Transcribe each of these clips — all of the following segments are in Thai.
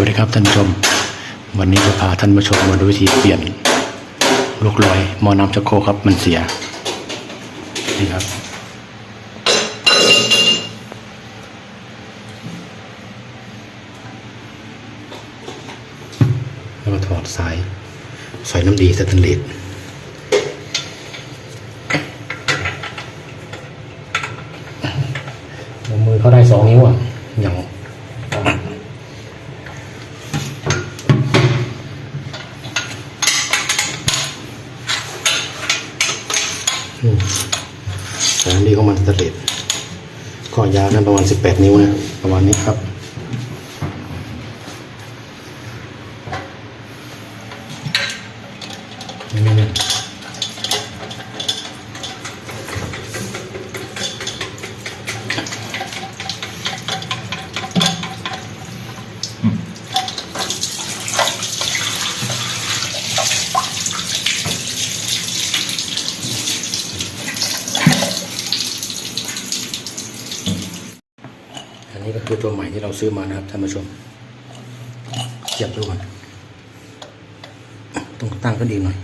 วัสดีครับท่านผู้ชม วันนี้จะพาท่านผู้ชมมาดูวิธีเปลี่ยน ลูกลอยมอน้ำชักโครกครับมันเสียนี่ครับ แล้วก็ถอดสายสายน้ำดีสแตนเลสมือเขาได้สองนิ้วอะอย่าง อืมสายน้ำดีของมันสเตเลตก็ยาวนั้นประมาณสิบแปดนิ้วนะประมาณนี้ครับนี่ นี้ก็คือตัวใหม่ที่เราซื้อมานะครับท่านผู้ชมเสียบดูก่อนต้องตั้งขึ้นอีหน่อย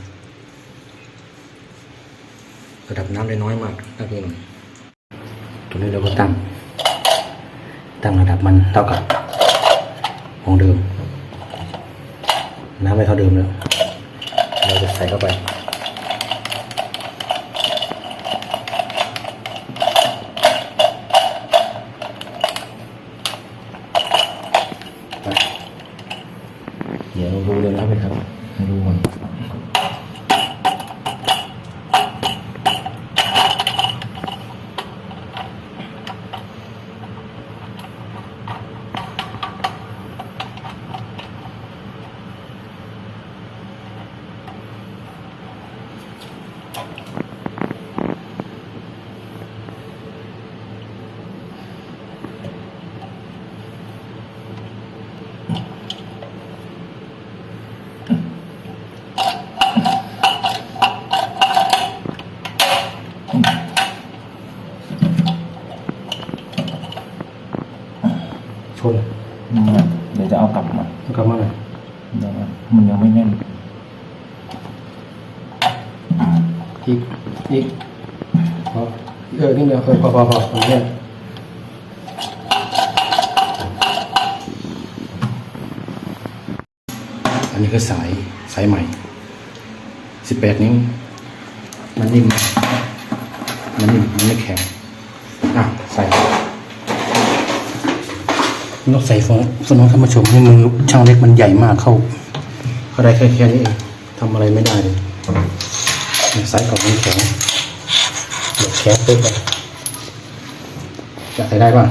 ระดับน้ำได้น้อยมากตั้งนี้หน่อยตัวนี้เราก็ตั้ง ตั้งระดับมันเท่ากับของเดิม น้ำไม่เท่าเดิมแล้ว เราจะใส่เข้าไป เดี๋ยวเราดูเลย นะครับครับดูก่อน ชนอืมเดี๋ยวจะเอากลับมาแล้วก็มาเลยเดี๋ยวนะมันยังไม่แน่นอีกอีกพอเออนิดเดียวเออพอพอพอตรงนี้อันนี้ก็สายสายใหม่สิบแปดนิ้วมันนิ่มมันนิ่มมันไม่แข็งอะใส่ นกใส่ฟองสนองท่านผู้ชมให้มือช่างเล็กมันใหญ่มากเข้าเขาได้แค่แค่นี้เองทำอะไรไม่ได้เลยเนี่ยไซส์ของมันแข็งเดี๋ยวแคสปึ๊บไปจะใส่ได้ป่ะ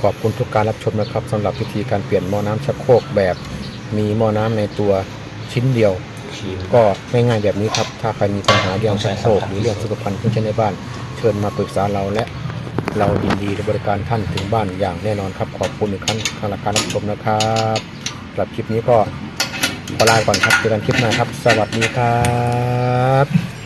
ขอบคุณทุกการรับชมนะครับสำหรับวิธีการเปลี่ยนหม้อน้ำชักโครกแบบมีหม้อน้ำในตัวชิ้นเดียว ก็ง่ายๆแบบนี้ครับ ถ้าใครมีปัญหาเรื่องชักโครกหรือเรื่องสุขภัณฑ์เครื่องใช้ในบ้าน เชิญมาปรึกษาเราและ เรายินดีบริการท่านถึงบ้านอย่างแน่นอนครับ ขอบคุณอีกครั้งสำหรับการรับชมนะครับสำหรับคลิปนี้ก็ขอลาก่อนครับเจอกันคลิปหน้าครับ สวัสดีครับ